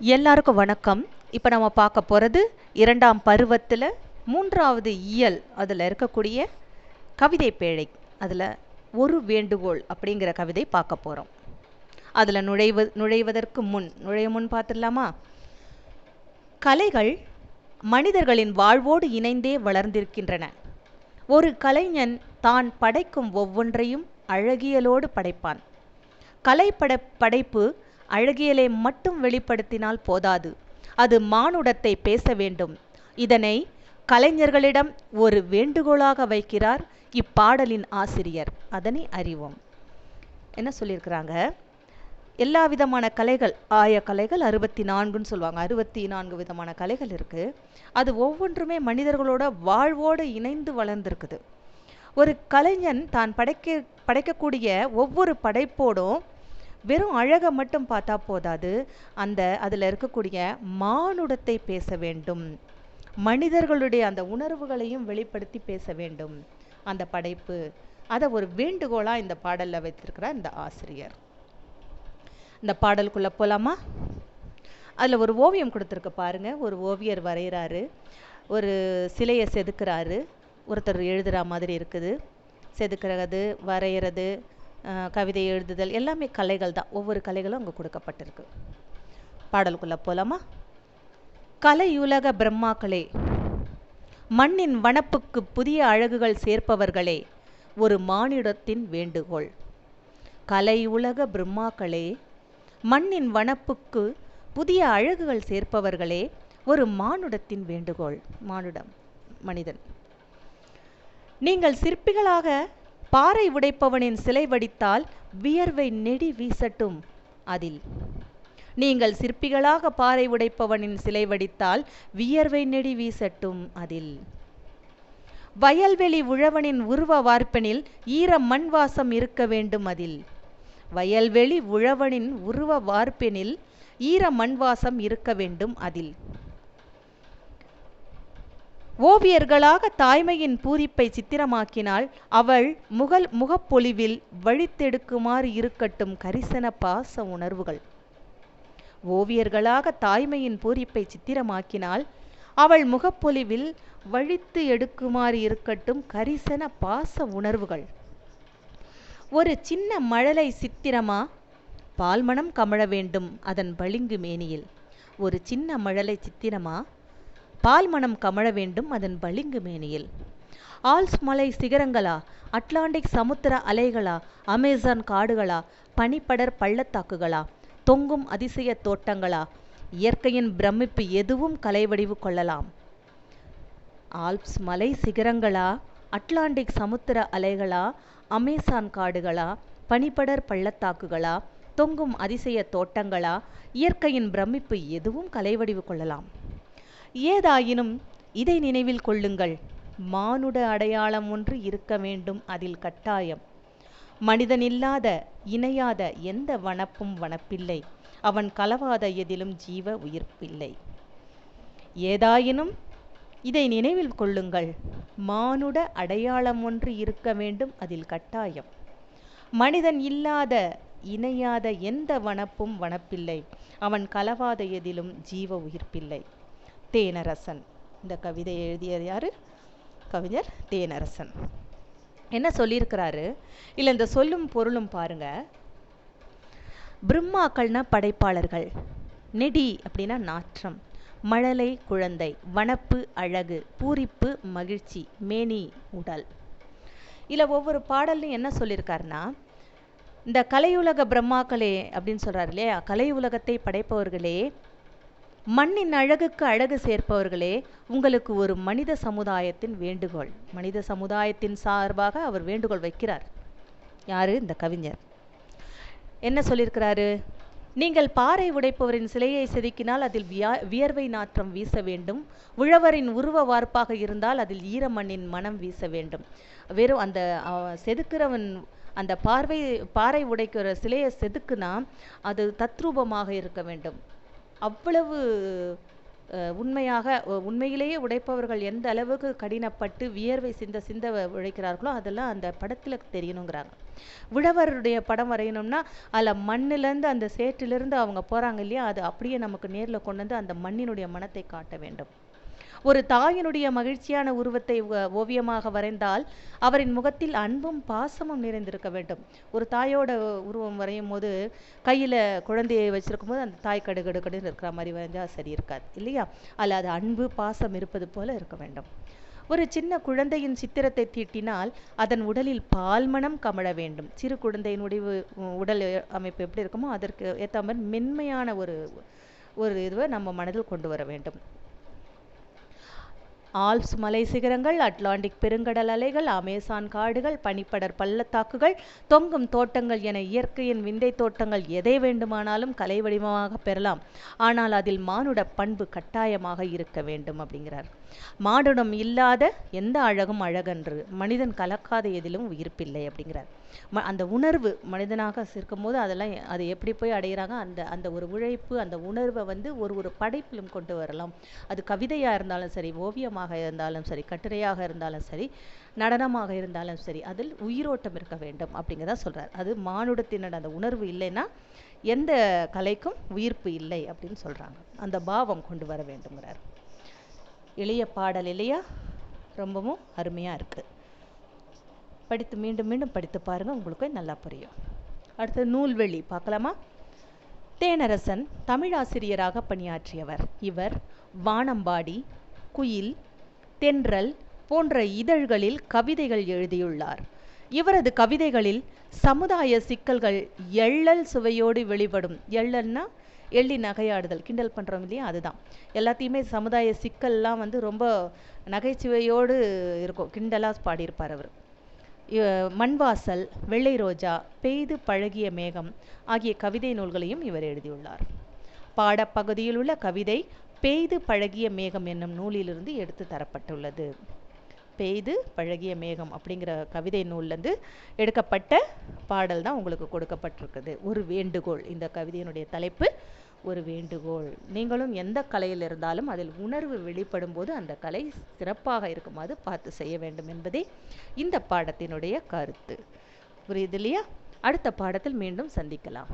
எல்லாருக்கும் வணக்கம். இப்போ நம்ம பார்க்க போகிறது இரண்டாம் பருவத்தில் மூன்றாவது இயல். அதில் இருக்கக்கூடிய கவிதை பேழை. அதில் ஒரு வேண்டுகோள் அப்படிங்கிற கவிதை பார்க்க போகிறோம் அதில் நுழைவு நுழைவதற்கு முன் நுழைய முன் பார்த்துடலாமா? கலைகள் மனிதர்களின் வாழ்வோடு இணைந்தே வளர்ந்திருக்கின்றன. ஒரு கலைஞன் தான் படைக்கும் ஒவ்வொன்றையும் அழகியலோடு படைப்பான். கலைப்பட படைப்பு அழகியலை மட்டும் வெளிப்படுத்தினால் போதாது. அது மானுடத்தை பேச வேண்டும். இதனை கலைஞர்களிடம் ஒரு வேண்டுகோளாக வைக்கிறார் இப்பாடலின் ஆசிரியர். அதனை அறிவோம். என்ன சொல்லியிருக்கிறாங்க? எல்லா விதமான கலைகள் ஆய கலைகள் அறுபத்தி நான்குன்னு சொல்லுவாங்க. அறுபத்தி நான்கு விதமான கலைகள் இருக்குது அது ஒவ்வொன்றுமே மனிதர்களோட வாழ்வோடு இணைந்து வளர்ந்துருக்குது. ஒரு கலைஞன் தான் படைக்க படைக்கக்கூடிய ஒவ்வொரு படைப்போடும் வெறும் அழகை மட்டும் பார்த்தா போதாது. அந்த அதில் இருக்கக்கூடிய மானுடத்தை பேச வேண்டும். மனிதர்களுடைய அந்த உணர்வுகளையும் வெளிப்படுத்தி பேச வேண்டும். அந்த படைப்பு அதை ஒரு வேண்டுகோளாக இந்த பாடலில் வைத்திருக்கிறார் இந்த ஆசிரியர். இந்த பாடலுக்குள்ளே போகலாமா அதில் ஒரு ஓவியம் கொடுத்துருக்கு பாருங்க. ஒரு ஓவியர் வரைகிறாரு ஒரு சிலையை செதுக்குறாரு. ஒருத்தர் எழுதுகிற மாதிரி இருக்குது. செதுக்கிறது வரைகிறது கவிதை எழுதுதல் எல்லாமே கலைகள் தான். ஒவ்வொரு கலைகளும் அங்கே கொடுக்கப்பட்டிருக்கு. பாடலுக்குள்ளே போகலாமா கலையுலக பிரம்மாக்களே மண்ணின் வனப்புக்கு புதிய அழகுகள் சேர்ப்பவர்களே ஒரு மானிடத்தின் வேண்டுகோள். கலை உலக பிரம்மாக்களே மண்ணின் வனப்புக்கு புதிய அழகுகள் சேர்ப்பவர்களே ஒரு மானுடத்தின் வேண்டுகோள். மானுடம் மனிதன். நீங்கள் சிற்பிகளாக பாறை உடைப்பவனின் சிலை வடித்தால் வியர்வை நெடி வீசட்டும் அதில். நீங்கள் சிற்பிகளாக பாறை உடைப்பவனின் சிலை வடித்தால் வியர்வை நெடி வீசட்டும் அதில். வயல்வெளி உழவனின் உருவ வார்ப்பனில் ஈர மண் வாசம் இருக்க வேண்டும் அதில். வயல்வெளி உழவனின் உருவ வார்ப்பெனில் ஈர மண் வாசம் இருக்க வேண்டும் அதில். ஓவியர்களாக தாய்மையின் பூரிப்பை சித்திரமாக்கினால் அவள் முகல் முகப்பொலிவில் வழித்தெடுக்குமாறு இருக்கட்டும் கரிசன பாச உணர்வுகள். ஓவியர்களாக தாய்மையின் பூரிப்பை சித்திரமாக்கினால் அவள் முகப்பொலிவில் வழித்து எடுக்குமாறு இருக்கட்டும் கரிசன பாச உணர்வுகள். ஒரு சின்ன மழலை சித்திரமா? பால்மணம் கமழ வேண்டும் அதன் பளிங்கு மேனியில். ஒரு சின்ன மழலை சித்திரமா? பால்மணம் கமழ வேண்டும் அதன் பளிங்கு மேனியில். ஆல்ஸ் மலை சிகரங்களா? அட்லாண்டிக் சமுத்திர அலைகளா? அமேசான் காடுகளா? பனிப்படர் பள்ளத்தாக்குகளா? தொங்கும் அதிசய தோட்டங்களா? இயற்கையின் பிரமிப்பு எதுவும் கலைவடிவு கொள்ளலாம். ஆல்ப்ஸ் மலை சிகரங்களா? அட்லாண்டிக் சமுத்திர அலைகளா? அமேசான் காடுகளா? பனிப்படர் பள்ளத்தாக்குகளா? தொங்கும் அதிசய தோட்டங்களா? இயற்கையின் பிரமிப்பு எதுவும் கலைவடிவு கொள்ளலாம். ஏதாயினும் இதை நினைவில் கொள்ளுங்கள். மானுட அடையாளம் ஒன்று இருக்க வேண்டும் அதில் கட்டாயம். மனிதனில்லாத இணையாத எந்த வனப்பும் வனப்பில்லை. அவன் கலவாத எதிலும் ஜீவ உயிர்ப்பில்லை. ஏதாயினும் இதை நினைவில் கொள்ளுங்கள். மானுட அடையாளம் ஒன்று இருக்க வேண்டும் அதில் கட்டாயம். மனிதன் இல்லாத இணையாத எந்த வனப்பும் வனப்பில்லை. அவன் கலவாத எதிலும் ஜீவ உயிர்ப்பில்லை. தேனரசன். இந்த கவிதையை எழுதியது யார்? கவிஞர் தேனரசன். என்ன சொல்லியிருக்கிறாரு? இல்லை இந்த சொல்லும் பொருளும் பாருங்க. பிரம்மாக்கள்னா படைப்பாளர்கள். நெடி அப்படின்னா நாற்றம். மழலை குழந்தை. வனப்பு அழகு. பூரிப்பு மகிழ்ச்சி. மேனி உடல். இதில் ஒவ்வொரு பாடல்லையும் என்ன சொல்லியிருக்காருன்னா இந்த கலையுலக பிரம்மாக்களே அப்படின்னு சொல்கிறார் இல்லையா? கலை உலகத்தை படைப்பவர்களே மண்ணின் அழகுக்கு அழகு சேர்ப்பவர்களே உங்களுக்கு ஒரு மனித சமுதாயத்தின் வேண்டுகோள். மனித சமுதாயத்தின் சார்பாக அவர் வேண்டுகோள் வைக்கிறார். யாரு? இந்த கவிஞர். என்ன சொல்லியிருக்கிறாரு? நீங்கள் பாறை உடைப்பவரின் சிலையை செதுக்கினால் அதில் வியா வியர்வை நாற்றம் வீச வேண்டும். உழவரின் உருவ வார்ப்பாக இருந்தால் அதில் ஈரமண்ணின் மனம் வீச வேண்டும். வெறும் அந்த செதுக்கிறவன் அந்த பார்வை பாறை உடைக்கிற சிலையை செதுக்குனா அது தத்ரூபமாக இருக்க வேண்டும். அவ்வளவு உண்மையாக உ- உண்மையிலேயே உடைப்பவர்கள் எந்த அளவுக்கு கடினப்பட்டு வியர்வை சிந்த சிந்த உழைக்கிறார்களோ அதெல்லாம் அந்த படத்தில் தெரியணுங்கிறாங்க. உழவருடைய படம் வரையணும்னா அதில் மண்ணிலேருந்து அந்த சேற்றிலிருந்து அவங்க போகிறாங்க இல்லையா அது அப்படியே நமக்கு நேரில் கொண்டு வந்து அந்த மண்ணினுடைய மனத்தை காட்ட வேண்டும். ஒரு தாயினுடைய மகிழ்ச்சியான உருவத்தை ஓ- ஓவியமாக வரைந்தால் அவரின் முகத்தில் அன்பும் பாசமும் நிறைந்திருக்க வேண்டும். ஒரு தாயோட உருவம் வரையும் போது கையில் குழந்தையை வச்சிருக்கும் போது அந்த தாய் கடு கடு கடுன்னு இருக்கிற மாதிரி வரைஞ்சா சரி இருக்காது இல்லையா? அல்ல அது அன்பு பாசம் இருப்பது போல இருக்க வேண்டும். ஒரு சின்ன குழந்தையின் சித்திரத்தை தீட்டினால் அதன் உடலில் பால்மணம் கமழ வேண்டும். சிறு குழந்தையின் உடைவு உடல் அமைப்பு எப்படி இருக்குமோ அதற்கு ஏற்ற மாதிரி மென்மையான ஒரு ஒரு இதுவை நம்ம மனதில் கொண்டு வர வேண்டும். ஆல்ப்ஸ் மலை சிகரங்கள் அட்லாண்டிக் பெருங்கடல் அலைகள் அமேசான் காடுகள் பனிப்படர் பள்ளத்தாக்குகள் தொங்கும் தோட்டங்கள் என இயற்கையின் விந்தை தோட்டங்கள் எதை வேண்டுமானாலும் கலை வடிவமாக பெறலாம். ஆனால் அதில் மானுட பண்பு கட்டாயமாக இருக்க வேண்டும் அப்படிங்கிறார். மானுடம் இல்லாத எந்த அழகும் அழகன்று. மனிதன் கலக்காத எதிலும் உயிர்ப்பில்லை அப்படிங்கிறார். ம அந்த உணர்வு மனிதனாக இருக்கும்போது அதெல்லாம் அது எப்படி போய் அடையிறாங்க? அந்த அந்த ஒரு உழைப்பு அந்த உணர்வை வந்து ஒரு ஒரு படைப்பிலும் கொண்டு வரலாம். அது கவிதையாக இருந்தாலும் சரி ஓவியமாக இருந்தாலும் சரி கட்டுரையாக இருந்தாலும் சரி நடனமாக இருந்தாலும் சரி அதில் உயிரோட்டம் இருக்க வேண்டும் அப்படிங்கிறத சொல்கிறார் அது மானுடத்தினோட அந்த உணர்வு இல்லைன்னா எந்த கலைக்கும் உயிர்ப்பு இல்லை அப்படின்னு சொல்றாங்க. அந்த பாவம் கொண்டு வர வேண்டுங்கிறார். எளிய பாடல் இல்லையா? ரொம்பவும் அருமையா இருக்கு. படித்து மீண்டும் மீண்டும் படித்து பாருங்க உங்களுக்கு நல்லா புரியும். அடுத்து நூல்வெளி பார்க்கலாமா? தேனரசன் தமிழாசிரியராக பணியாற்றியவர். இவர் வானம்பாடி குயில் தென்றல் போன்ற இதழ்களில் கவிதைகள் எழுதியுள்ளார். இவரது கவிதைகளில் சமுதாய சிக்கல்கள் எள்ளல் சுவையோடு வெளிப்படும். எள்ளல்னா எள்ளி நகையாடுதல் கிண்டல் பண்ணுறோம் இல்லையா? அதுதான். எல்லாத்தையுமே சமுதாய சிக்கல்லாம் வந்து ரொம்ப நகைச்சுவையோடு இருக்கும். கிண்டலாக பாடியிருப்பார் அவர். இவ- மண்வாசல் வெள்ளை ரோஜா பெய்து பழகிய மேகம் ஆகிய கவிதை நூல்களையும் இவர் எழுதியுள்ளார். பாடப்பகுதியில் உள்ள கவிதை பெய்து பழகிய மேகம் என்னும் நூலிலிருந்து எடுத்து தரப்பட்டுள்ளது. பெய்து பழகிய மேகம் அப்படிங்கிற கவிதை நூல்லேருந்து எடுக்கப்பட்ட பாடல் தான் உங்களுக்கு கொடுக்கப்பட்டிருக்குது. ஒரு வேண்டுகோள். இந்த கவிதையினுடைய தலைப்பு ஒரு வேண்டுகோள். நீங்களும் எந்த கலையில் இருந்தாலும் அதில் உணர்வு வெளிப்படும் போது அந்த கலை சிறப்பாக இருக்குமாறு பார்த்து செய்ய வேண்டும் என்பதே இந்த பாடத்தினுடைய கருத்து. புரியுது இல்லையா? அடுத்த பாடத்தில் மீண்டும் சந்திக்கலாம்.